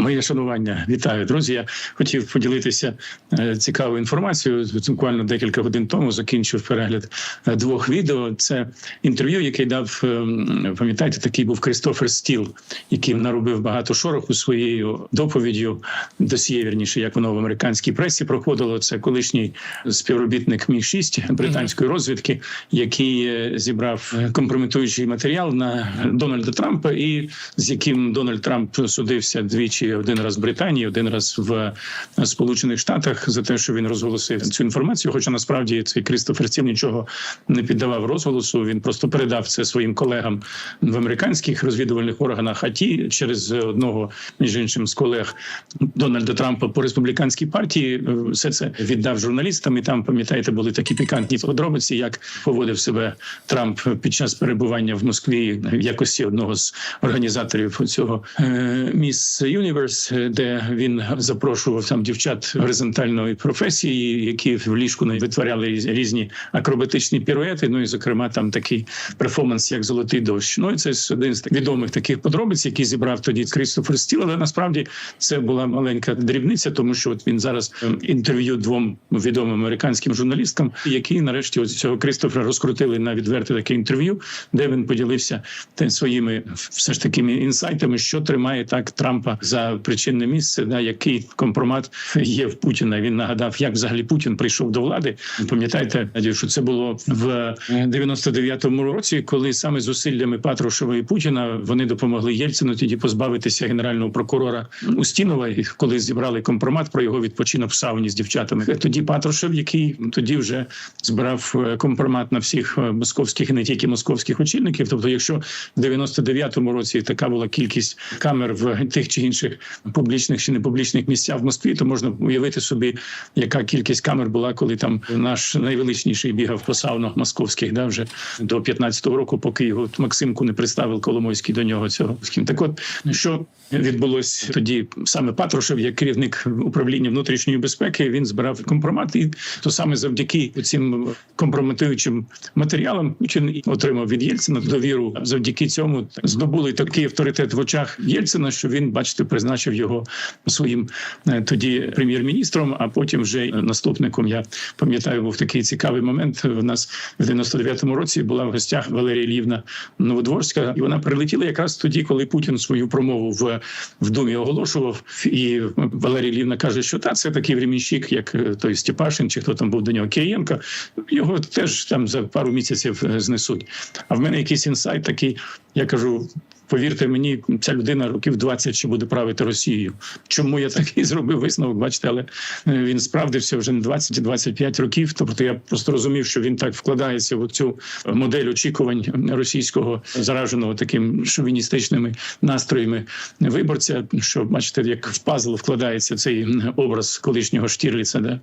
Моє шанування, вітаю, друзі. Я хотів поділитися е, цікавою інформацією. Буквально декілька годин тому закінчив перегляд е, двох відео. Це інтерв'ю, яке дав е, пам'ятаєте, такий був Крістофер Стіл, який наробив багато шороху своєю доповіддю. Досіє вірніше, як воно в американській пресі проходило. Це колишній співробітник Мі 6 британської розвідки, який е, зібрав компрометуючий матеріал на Дональда Трампа, і з яким Дональд Трамп судився двічі один раз в Британії, один раз в Сполучених Штатах за те, що він розголосив цю інформацію. Хоча насправді цей Крістофер Стіл нічого не піддавав розголосу. Він просто передав це своїм колегам в американських розвідувальних органах. А ті через одного між іншим з колег Дональда Трампа по республіканській партії е, все це віддав журналістам. І там пам'ятаєте, були такі пікантні подробиці, як поводив себе Трамп під час перебування в Москві в якості одного з організаторів цього міс Юніверс, де він запрошував там дівчат горизонтальної професії, які в ліжку не витворяли різні акробатичні піруети. Ну і зокрема, там такий перформанс, як золотий дощ. Ну і це один з відомих таких подробиць, які зібрав тоді Крістофер Стіл. Але насправді це була маленька дрібниця, тому що от він зараз ем, інтерв'ю двом відомим американським журналісткам, які нарешті ось цього Крістофера розкрутили на відверте таке інтерв'ю, де він поділився своїми все ж такими інсайтами, що тримає так Трампа за причинне місце, да який компромат є в Путіна. Він нагадав, як взагалі Путін прийшов до влади. Пам'ятаєте, що це було в 99-му році, коли саме зусиллями Патрушева і Путіна вони допомогли Єльцину тоді позбавитися генерального прокурора Устінова, коли зібрали компромат про його відпочинок в сауні з дівчатами. Тоді Патрушев, який тоді вже збирав е, компромат на всіх е, московських і не тільки московських очільників. Тобто, якщо в 99-му році така була кількість камер в тих чи інших публічних чи непублічних місцях в Москві, то можна уявити собі, яка кількість камер була, коли там наш найвеличніший бігав по саунах московських, да вже до 15-го року, поки його Максимку не представив Коломойський до нього цього. Так, от що відбулось тоді саме Патрушев, як керівник управління внутрішньої безпеки, він збирав компромат, і то саме завдяки цим компрометуючим матеріалам Путін отримав від Єльцина довіру. Завдяки цьому здобули такий авторитет в очах Єльцина, що він, бачите, призначив його своїм е, тоді прем'єр-міністром. А потім вже наступником. Я пам'ятаю, був такий цікавий момент. У нас в 99-му році була в гостях Валерія Лівна Новодворська, і вона прилетіла якраз тоді, коли Путін свою промову в, в думі оголошував. І Валерія Лівна каже, що та це такий временщик, як е, той Степашин, чи хто там був до нього Кириєнко. Його теж там за пару місяців е, знесуть. А в мене якийсь інсайт такий. Я кажу. Повірте мені, ця людина років 20 ще буде правити Росією. Чому я такий зробив висновок? Бачите, але е, він справдився вже не 20-25 років. Тобто я просто розумів, що він так вкладається в цю модель очікувань російського зараженого таким шовіністичними настроями виборця. Що бачите, як в пазл вкладається цей образ колишнього Штірліца, да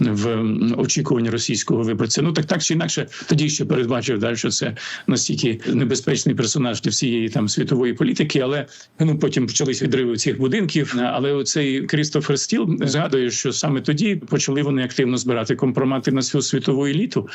в очікування російського виборця. Ну так так чи інакше, тоді ще передбачив далі, що це настільки небезпечний персонаж для всієї там світу світової політики, але ну потім почались відриви цих будинків. Але оцей Крістофер Стіл згадує, що саме тоді почали вони активно збирати компромати на всю світову еліту,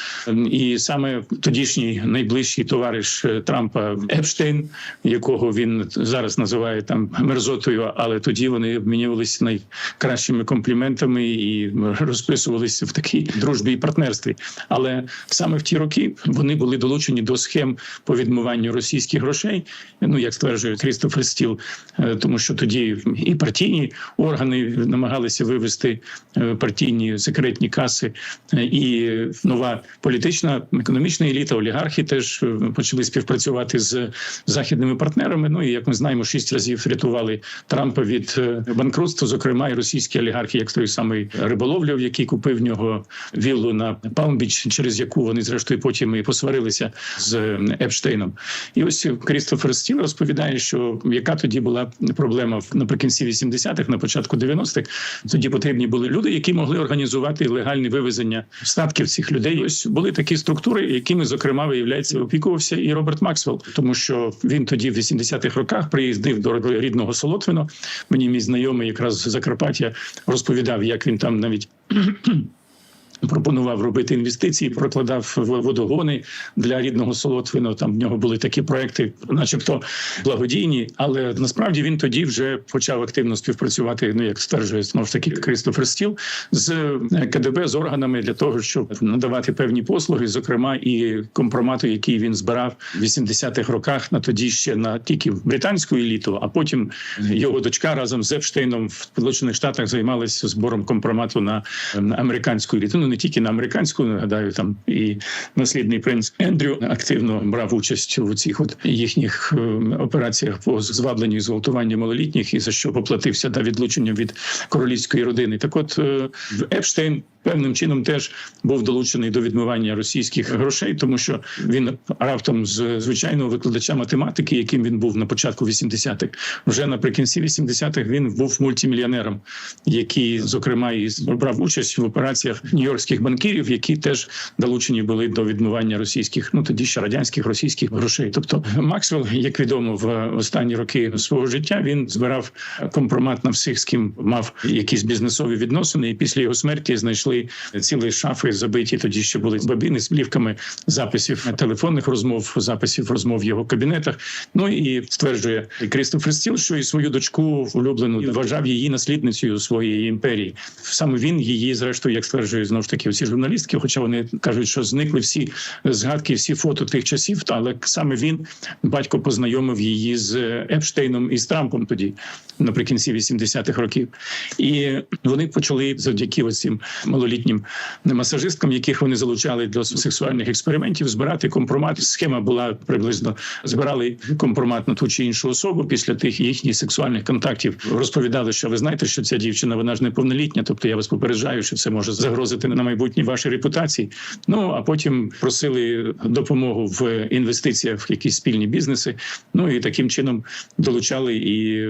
і саме тодішній найближчий товариш Трампа Епштейн, якого він зараз називає там мерзотою, але тоді вони обмінювалися найкращими компліментами і розписувалися в такій дружбі і партнерстві. Але саме в ті роки вони були долучені до схем по відмиванню російських грошей. Ну як стверджує Крістофер Стіл, е, тому що тоді і партійні органи намагалися вивести е, партійні секретні каси, е, і нова політична економічна еліта, олігархи теж почали співпрацювати з західними партнерами. Ну і як ми знаємо, шість разів рятували Трампа від банкрутства, зокрема і російські олігархи, як той самий риболовлів, який купив в нього віллу на Палмбіч, через яку вони зрештою потім і посварилися з Епштейном. І ось Крістофер Стіл розповідає, що яка тоді була проблема наприкінці 80-х, на початку 90-х, Тоді потрібні були люди, які могли організувати легальне вивезення статків цих людей. Ось були такі структури, якими зокрема виявляється опікувався і Роберт Максвелл, тому що він тоді в 80-х роках приїздив до рідного Солотвино. Мені мій знайомий якраз Закарпаття розповідав, як він там навіть Пропонував робити інвестиції, прокладав водогони для рідного Солотвино. Там в нього були такі проекти, начебто благодійні. Але насправді він тоді вже почав активно співпрацювати. Ну як стверджує знову ж таки Кристофер Стіл з е, КДБ з органами для того, щоб надавати певні послуги, зокрема і компромату, який він збирав в 80-х роках на тоді ще на тільки британську еліту, а потім його дочка разом з Епштейном в Сполучених Штатах займалися збором компромату е, на американську еліту. Ну не тільки на американську, нагадаю, там і наслідний принц Ендрю активно брав участь у цих от їхніх е, операціях по звабленню і зґвалтуванню малолітніх, і за що поплатився та відлучення від королівської родини. Так, от е, Епштейн певним чином теж був долучений до відмивання російських грошей, тому що він раптом з звичайного викладача математики, яким він був на початку 80-х, вже наприкінці 80-х він був мультимільйонером, який зокрема і брав участь в операціях нью-йоркських банкірів, які теж долучені були до відмивання російських, ну тоді ще радянських російських грошей. Тобто Максвелл, як відомо, в останні роки свого життя він збирав компромат на всіх, з ким мав якісь бізнесові відносини, і після його смерті знайшли цілі шафи, забиті тоді ще були бабіни з плівками записів телефонних розмов, записів розмов в його кабінетах. Ну і стверджує Крістофер Стіл, що і свою дочку улюблену вважав її наслідницею своєї імперії. Саме він її, зрештою, як стверджує знову ж таки всі журналістки, хоча вони кажуть, що зникли всі згадки, всі фото тих часів. Але саме він батько познайомив її з Епштейном і з Трампом тоді, наприкінці 80-х років. І вони почали завдяки оцим малолітнім масажисткам, яких вони залучали до сексуальних експериментів, збирати компромат. Схема була приблизно збирали компромат на ту чи іншу особу після тих їхніх сексуальних контактів. Розповідали, що ви знаєте, що ця дівчина вона ж неповнолітня, тобто я вас попереджаю, що це може загрозити на майбутнє вашій репутації. Ну а потім просили допомогу в інвестиціях в якісь спільні бізнеси. Ну і таким чином долучали і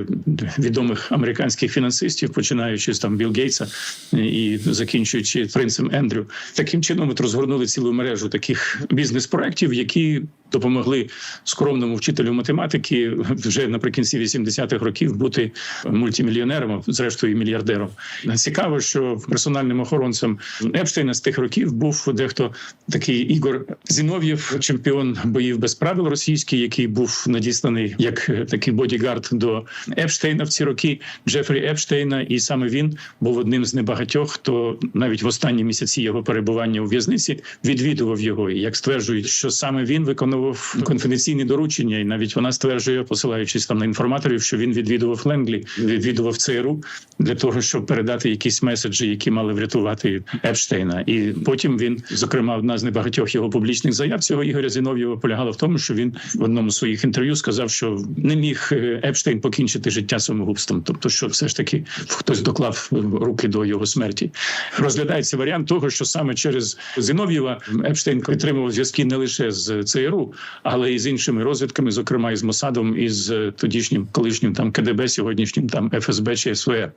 відомих американських фінансистів, починаючи з там Білл Гейтса і закінчуючи принцем Ендрю. Таким чином ми розгорнули цілу мережу таких бізнес-проектів, які допомогли скромному вчителю математики вже наприкінці 80-х років бути мультимільйонером, зрештою і мільярдером. Цікаво, що персональним охоронцем Епштейна з тих років був дехто такий Ігор Зінов'єв, чемпіон боїв без правил російський, який був надісланий як такий бодігард до Епштейна в ці роки Джефрі Епштейна, і саме він був одним з небагатьох, хто навіть в останні місяці його перебування у в'язниці відвідував його. І як стверджують, що саме він виконував конфіденційні доручення, і навіть вона стверджує, посилаючись там на інформаторів, що він відвідував Ленглі, відвідував ЦРУ для того, щоб передати якісь меседжі, які мали врятувати Епштейна. І потім він, зокрема, одна з небагатьох його публічних заяв цього Ігоря Зінов'єва полягала в тому, що він в одному з своїх інтерв'ю сказав, що не міг е, Епштейн покінчити життя самогубством, тобто, що все ж таки хтось доклав руки до його смерті. Розглядається варіант того, що саме через Зінов'єва Епштейн підтримував зв'язки не лише з ЦРУ, але і з іншими розвідками, зокрема і з Мосадом, і з тодішнім колишнім там КДБ, сьогоднішнім там ФСБ чи СВР.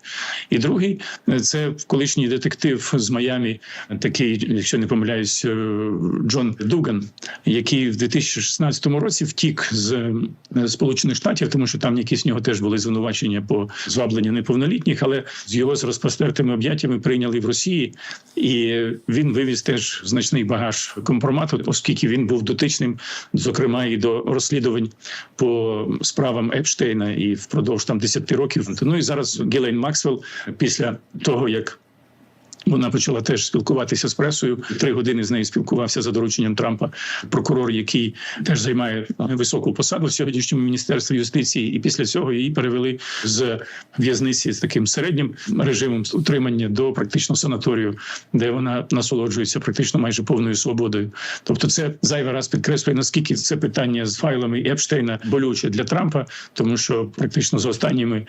І другий це колишній детектив з Майамі, такий, якщо не помиляюсь, е, Джон Дуган, який в 2016 році втік з е, Сполучених Штатів, тому що там якісь в нього теж були звинувачення по звабленню неповнолітніх, але з його з розпростертими об'яттями прийняли в Росії, і він вивіз теж значний багаж компромату, оскільки він був дотичним, зокрема, і до розслідувань по справам Епштейна і впродовж там 10 років. Ну і зараз Гілейн Максвелл після того як. Вона почала теж спілкуватися з пресою. Три години з нею спілкувався за дорученням Трампа. Прокурор, який теж займає високу посаду в сьогоднішньому міністерстві юстиції, і після цього її перевели з в'язниці з таким середнім режимом утримання до практично санаторію, де вона насолоджується практично майже повною свободою. Тобто, це зайвий раз підкреслює наскільки це питання з файлами Епштейна болюче для Трампа, тому що практично за останніми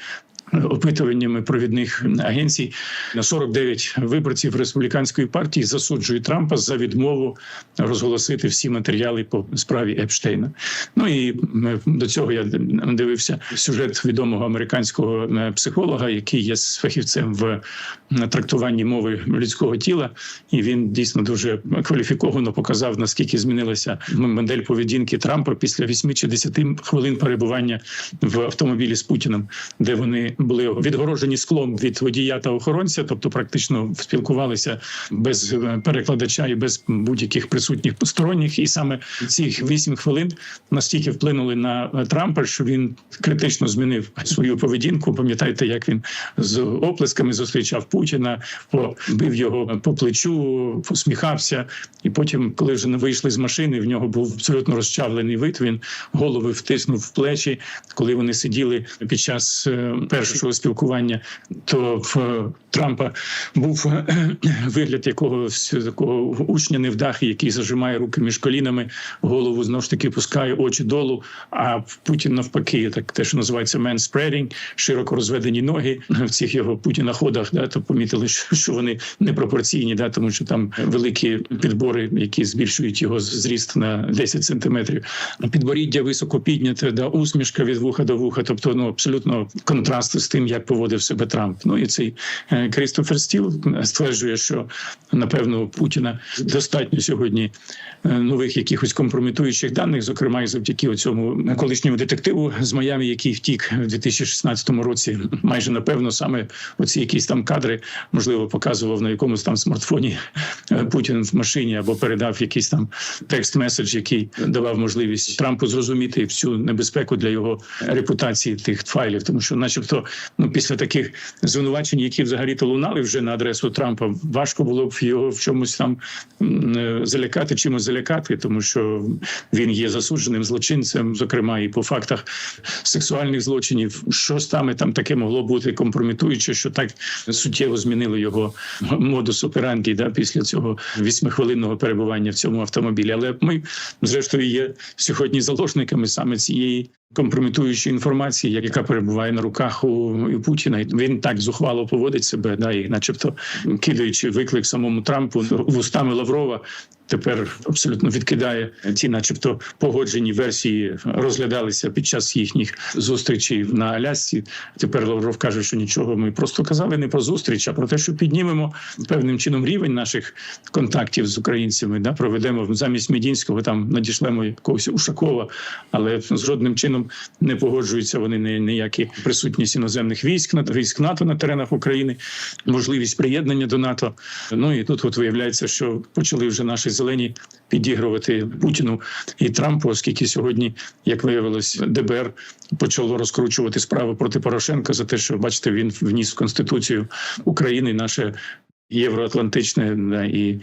опитуваннями провідних агенцій на 49 виборців республіканської партії засуджують Трампа за відмову розголосити всі матеріали по справі Епштейна. Ну і до цього я дивився сюжет відомого американського психолога, який є фахівцем в трактуванні мови людського тіла, і він дійсно дуже кваліфіковано показав наскільки змінилася модель поведінки Трампа після 8 чи 10 хвилин перебування в автомобілі з Путіним, де вони були відгорожені склом від водія та охоронця, тобто практично спілкувалися без е, перекладача і без будь-яких присутніх посторонніх. І саме ці вісім хвилин настільки вплинули на е, Трампа, що він критично змінив свою поведінку. Пам'ятаєте, як він з оплесками зустрічав Путіна, побив його по плечу, посміхався. І потім, коли вже не вийшли з машини, в нього був абсолютно розчавлений вид. Він голови втиснув в плечі. Коли вони сиділи під час е, першого спілкування, то в е, Трампа був е, вигляд якогось такого учня невдахи, який зажимає руки між колінами, голову знову ж таки пускає очі долу. А Путін навпаки, так те, що називається man-spreading, широко розведені ноги в цих його путінаходах. Да, то помітили, що вони непропорційні, да, тому що там великі підбори, які збільшують його зріст на 10 сантиметрів. Підборіддя високо підняте, да, усмішка від вуха до вуха. Тобто, ну абсолютно контраст з тим, як поводив себе Трамп. Ну і цей е, Крістофер Стіл стверджує, що напевно у Путіна достатньо сьогодні е, нових якихось компрометуючих даних, зокрема і завдяки цьому колишньому детективу з Майами, який втік в 2016 році. Майже напевно саме оці якісь там кадри можливо показував на якомусь там смартфоні е, Путін в машині або передав якийсь там текст-меседж, який давав можливість Трампу зрозуміти всю небезпеку для його репутації тих файлів, тому що, начебто, ну після таких звинувачень, які взагалі то лунали вже на адресу Трампа, важко було б його в чомусь там е, залякати, чимось залякати, тому що він є засудженим злочинцем, зокрема і по фактах сексуальних злочинів. Що саме там таке могло бути компрометуюче, що так суттєво змінило його модус операнді да, після цього вісьмихвилинного перебування в цьому автомобілі. Але ми, зрештою, є сьогодні заложниками саме цієї. Компрометуючої інформації, яка перебуває на руках у, Путіна, він так зухвало поводить себе, да, і, начебто, кидаючи виклик самому Трампу вустами Лаврова, тепер абсолютно відкидає ті, начебто, погоджені версії розглядалися під час їхніх зустрічей на Алясці. Тепер Лавров каже, що нічого ми просто казали не про зустріч, а про те, що піднімемо певним чином рівень наших контактів з українцями. Да, проведемо замість Медінського, там надішлемо якогось Ушакова, але з жодним чином не погоджуються вони ні- ніякі присутність іноземних військ на військ НАТО на теренах України, можливість приєднання до НАТО. Ну і тут от виявляється, що почали вже наші зелені підігрувати Путіну і Трампу, оскільки сьогодні, як виявилось, ДБР почало розкручувати справу проти Порошенка за те, що бачите, він вніс в конституцію України наше. Євроатлантичне да, і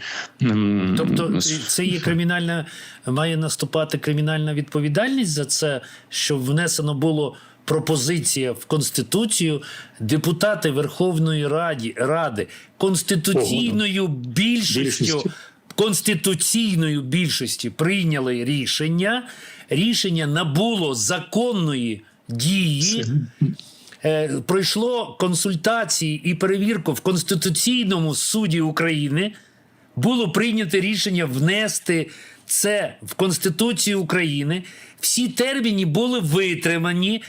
Тобто це є кримінальна, має наступати кримінальна відповідальність за це, що внесено було пропозиція в Конституцію. Депутати Верховної Ради, Ради конституційною більшістю, Більшістю. Конституційною більшістю прийняли рішення. Рішення набуло законної дії. Е, пройшло консультації і перевірку в Конституційному суді України. Було прийнято рішення внести це в Конституцію України. Всі терміни були витримані.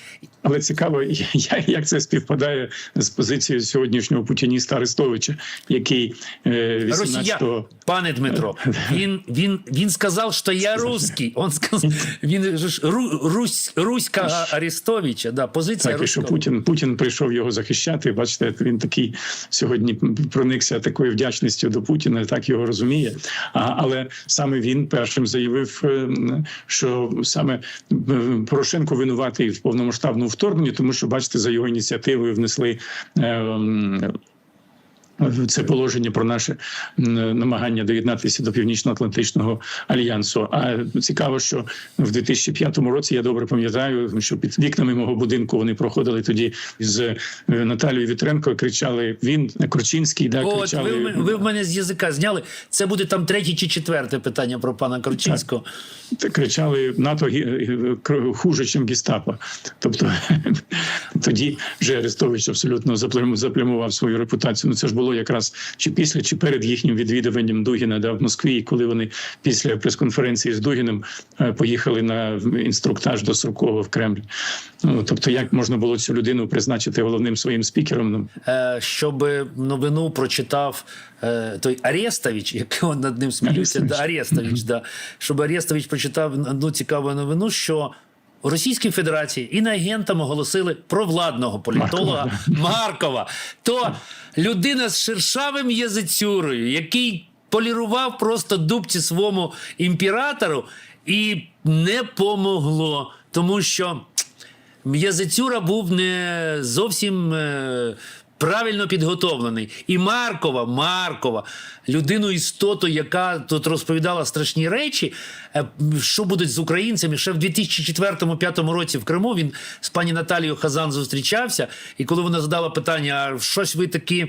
Але цікаво, я- як це співпадає з позицією сьогоднішнього путініста Арестовича, який е, 18 Росія, пане Дмитро, він, він, він сказав, що я русский. Он сказав, він ж ру, русь, руська Арестовича. Да, позиція Так, і що. Путін Путін прийшов його захищати. Бачите, він такий сьогодні проникся такою вдячністю до Путіна, так його розуміє. А, але саме він першим заявив, е, що саме е, Порошенко винуватий в повномасштабному вторгненні, тому що бачите, за його ініціативою внесли. Е, це положення про наше намагання доєднатися до північно-атлантичного альянсу. А цікаво, що в 2005 році я добре пам'ятаю, що під вікнами мого будинку вони проходили тоді з е, Наталією Вітренко. Кричали він Корчинський, да От, кричали ви, ви в мене з язика зняли. Це буде там третє чи четверте питання про пана Корчинського. Т- кричали НАТО хуже, ніж гестапо. Тобто тоді вже Арестович абсолютно заплям- заплямував свою репутацію. Ну це ж було якраз чи після, чи перед їхнім відвідуванням Дугіна да, в Москві, коли вони після прес-конференції з Дугіним е, поїхали на інструктаж до Суркова в Кремль. Ну тобто, як можна було цю людину призначити головним своїм спікером? Ну Е, щоб новину прочитав е, той Арестович, який он над ним. Да, Арестович, да. Щоб Арестович прочитав одну цікаву новину, що у Російській Федерації іноагентом оголосили провладного політолога Маркова. То людина з шершавим язицюрою, який полірував просто дубці своєму імператору, і не помогло, тому що М'язицюра був не зовсім е, правильно підготовлений. І Маркова, Маркова, людину істоту, яка тут розповідала страшні речі, е, що будуть з українцями. Ще в 2004-2005 році в Криму він з пані Наталією Хазан зустрічався. І коли вона задала питання, а щось ви такі.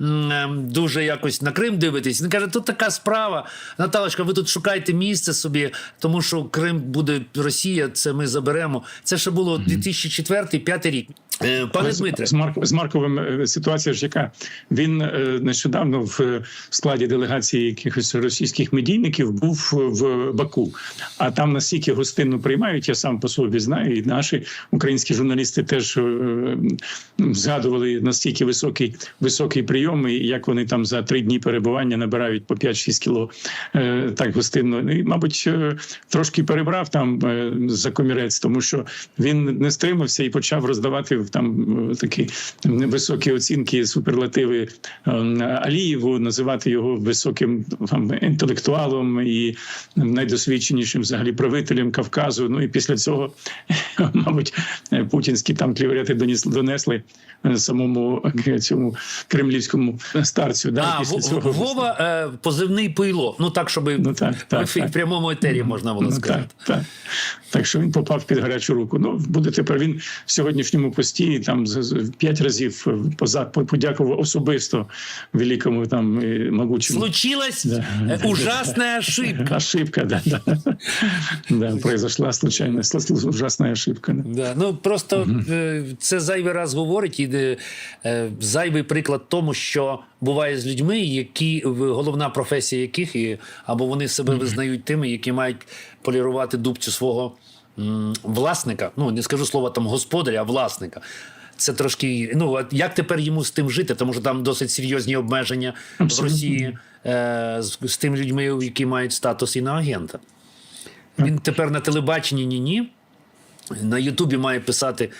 е, Дуже якось на Крим дивитесь. Він каже: тут така справа. Наталочка, ви тут шукайте місце собі, тому що Крим буде Росія, це ми заберемо. Це ще було 2004-2005 рік. Е, Пане Дмитре, з, Марк, з Марковим е, ситуація ж яка він е, нещодавно в складі делегації якихось російських медійників був в Баку. А там настільки гостинно приймають, я сам по собі знаю, і наші українські журналісти теж згадували настільки високий високий прийом, і як вони там за три дні перебування набирають по 5-6 кіло так гостинно. Ну, І, мабуть, трошки перебрав там за комірець, тому що він не стримався і почав роздавати там е, такі високі оцінки, суперлативи е, Алієву, називати його високим там, інтелектуалом і найдосвідченішим взагалі правителем Кавказу. Ну і після цього, мабуть, путінські там доніс- донесли е, самому е, цьому кремлівському старцю. Да, а, після цього Вова позивний пило. Ну так, щоб Ну, так, в, так, так. прямому етері можна було Ну, сказати. так, так. так що він попав під гарячу руку. Ну буде тепер він в сьогоднішньому пості там з- з- п'ять разів по- подякував особисто великому там могучому. Случилась Да. е, ужасна ошибка. Ошибка, да, да. да, произошла случайно, сл- ужасная ошибка. Да. Да, ну просто е, це зайвий раз говорить, і е, е, зайвий приклад тому, що буває з людьми, які головна професія яких і або вони себе визнають тими, які мають полірувати дубцю свого власника. Ну не скажу слова там господаря, а власника. Це трошки. Ну як тепер йому з тим жити? Тому що там досить серйозні обмеження в Росії е, з, з тими людьми, які мають статус іноагента. Він тепер на телебаченні ні ні. На Ютубі має писати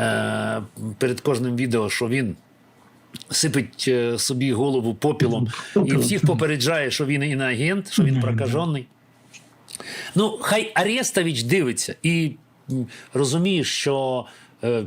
е, перед кожним відео, що він сипить е, собі голову попілом і всіх попереджає, що він іноагент, що він прокажений. Ну, хай Арестович дивиться і розуміє, що. Е,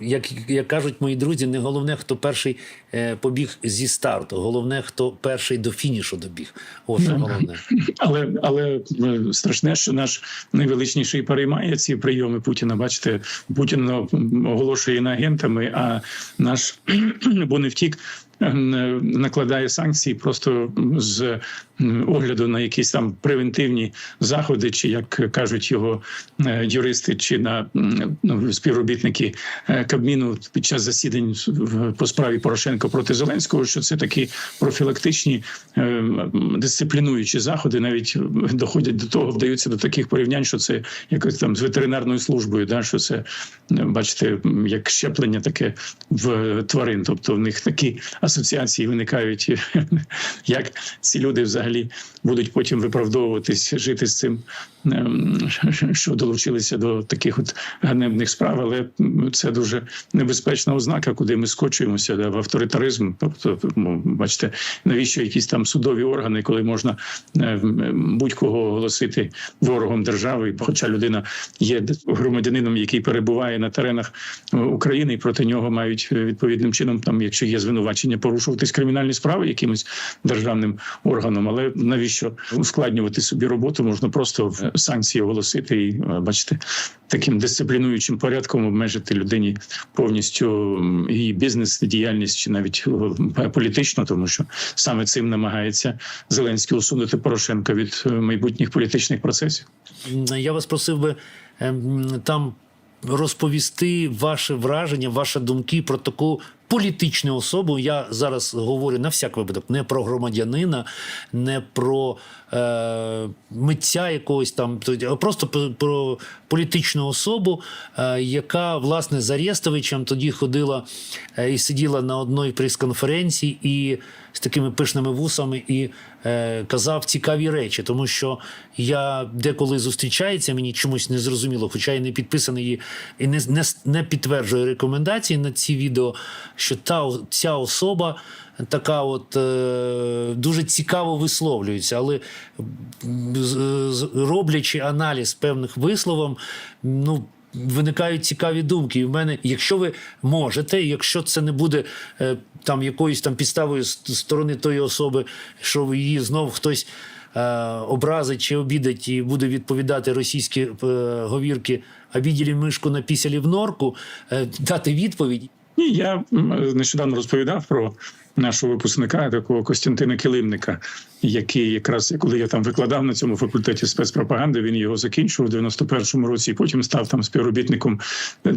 як, як кажуть мої друзі, не головне, хто перший е, побіг зі старту, головне, хто перший до фінішу добіг. От що головне. Але але е, страшне, що наш найвеличніший переймає ці прийоми Путіна. Бачите, Путін м, оголошує іноагентами, а наш бо не втік. Накладає санкції просто з огляду на якісь там превентивні заходи, чи як кажуть його е, юристи, чи на ну, співробітники е, Кабміну під час засідань по справі Порошенко проти Зеленського, що це такі профілактичні е, дисциплінуючі заходи, навіть доходять до того, вдаються до таких порівнянь, що це якось там з ветеринарною службою, да, що це бачите, як щеплення таке в тварин. Тобто в них такі асоціації виникають, як ці люди взагалі будуть потім виправдовуватись, жити з цим, ем, що долучилися до таких от ганебних справ, але це дуже небезпечна ознака, куди ми скочуємося да, в авторитаризм. Тобто, ну, бачите, навіщо якісь там судові органи, коли можна е, будь-кого оголосити ворогом держави, хоча людина є громадянином, який перебуває на теренах е, України, і проти нього мають е, відповідним чином, там, якщо є звинувачення, порушуватись кримінальні справи якимось державним органом. Але навіщо ускладнювати собі роботу? Можна просто санкції оголосити і е, бачите, таким дисциплінуючим порядком обмежити людині повністю її бізнес діяльність чи навіть е, політично, тому що саме цим намагається Зеленський усунути Порошенка від е, майбутніх політичних процесів. Я вас просив би ем, там розповісти ваше враження, ваші думки про таку політичну особу. Я зараз говорю на всяк випадок не про громадянина, не про е, митця якогось там, просто про, політичну особу, е, яка власне з Арестовичем тоді ходила е, і сиділа на одній прес-конференції і з такими пишними вусами і е, казав цікаві речі, тому що я деколи зустрічається, мені чомусь не зрозуміло, хоча я не підписаний і- не, не, не підтверджую рекомендації на ці відео, що та ця особа така, от е, дуже цікаво висловлюється, але з- роблячи аналіз певних висловом, ну. Виникають цікаві думки. І в мене, якщо ви можете, якщо це не буде е, там якоюсь там підставою сторони тої особи, що її знов хтось е, образить чи обідать і буде відповідати російські е, говірки, а відділі мишку напісялі в норку, е, дати відповідь. Ні, я нещодавно розповідав про нашого випускника, такого Костянтина Килимника, який якраз коли я там викладав на цьому факультеті спецпропаганди, він його закінчив у 91-му році, і потім став там співробітником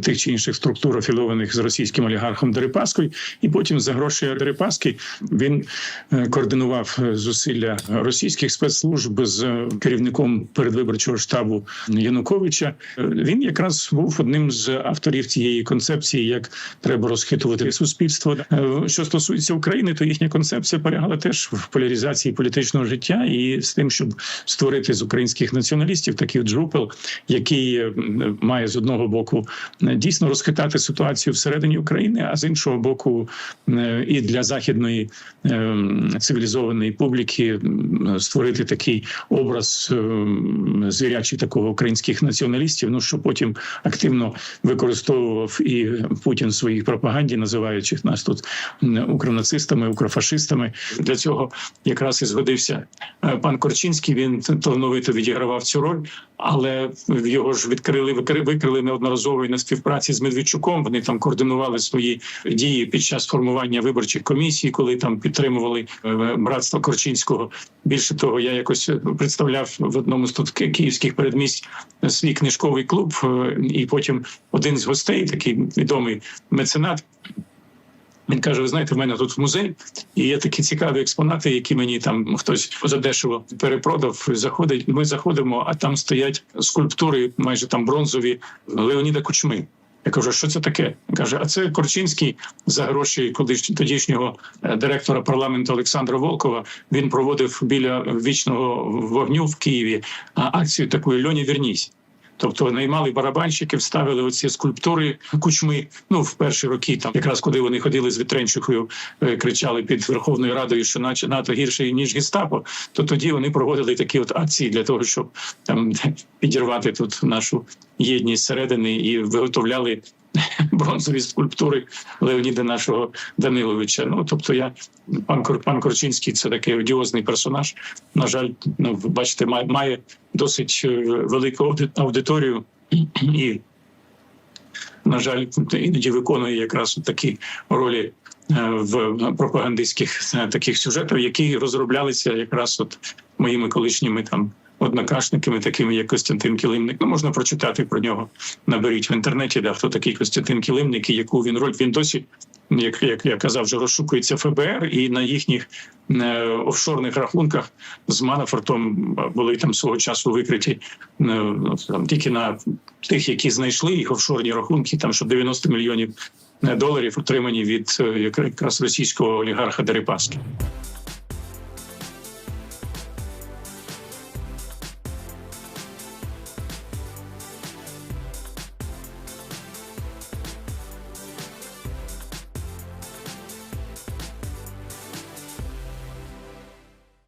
тих чи інших структур, афілованих з російським олігархом Дерипаскою. І потім за гроші Дерипаски він е, координував е, зусилля російських спецслужб з е, керівником передвиборчого штабу Януковича. Е, Він якраз був одним з авторів цієї концепції, як треба розхитувати суспільство. Е, Що стосується України, то їхня концепція полягала теж в поляризації політичного життя і з тим, щоб створити з українських націоналістів такий джупел, який е, має з одного боку е, дійсно розхитати ситуацію всередині України, а з іншого боку, е, і для західної цивілізованої публіки створити такий образ звірячий такого українських націоналістів. Ну що потім активно використовував і Путін в своїй пропаганді, називаючи нас тут м, укронацистами, укрофашистами. Для цього якраз і згодився е, пан Корчинський. Він талановито відігравав цю роль, але його ж відкрили викри- викрили неодноразово і на співпраці з Медведчуком. Вони там координували свої дії під час формування виборчих комісій, коли там підтримували е, братство Корчинського. Більше того, я якось представляв в одному з тут київських передмість свій книжковий клуб, е, і потім один з гостей, такий відомий меценат. Він каже: Ви знаєте, в мене тут музей, і є такі цікаві експонати, які мені там хтось задешево перепродав. Заходить. Ми заходимо, а там стоять скульптури, майже там бронзові Леоніда Кучми. Я кажу, що це таке? Він каже, а це Корчинський за гроші тодішнього е, директора парламенту Олександра Волкова. Він проводив біля вічного вогню в Києві акцію такої Льоні Вернісь. Тобто наймали барабанщиків, ставили оці скульптури кучми. Ну в перші роки, там якраз коли вони ходили з Вітренчухою, е, кричали під Верховною Радою, що наче НАТО гірше ніж гестапо. То тоді вони проводили такі от акції для того, щоб там підірвати тут нашу єдність середини і виготовляли бронзові скульптури Леоніда нашого Даниловича. Ну тобто, я пан пан Корчинський це такий одіозний персонаж. На жаль, ну ви бачите, має, має досить е, велику аудиторію і. На жаль, іноді виконує якраз такі ролі е, в пропагандистських е, таких сюжетах, які розроблялися якраз от моїми колишніми там однокашниками, такими як Костянтин Килимник. Ну можна прочитати про нього. Наберіть в інтернеті, да, хто такий Костянтин Килимник і яку він роль. Він досі, як, як я казав, вже розшукується ФБР, і на їхніх е, офшорних рахунках з Манафортом були там свого часу викриті е, ну, там, тільки на тих, які знайшли їх офшорні рахунки, там що 90 мільйонів е, доларів отримані від е, якраз російського олігарха Дерипаски.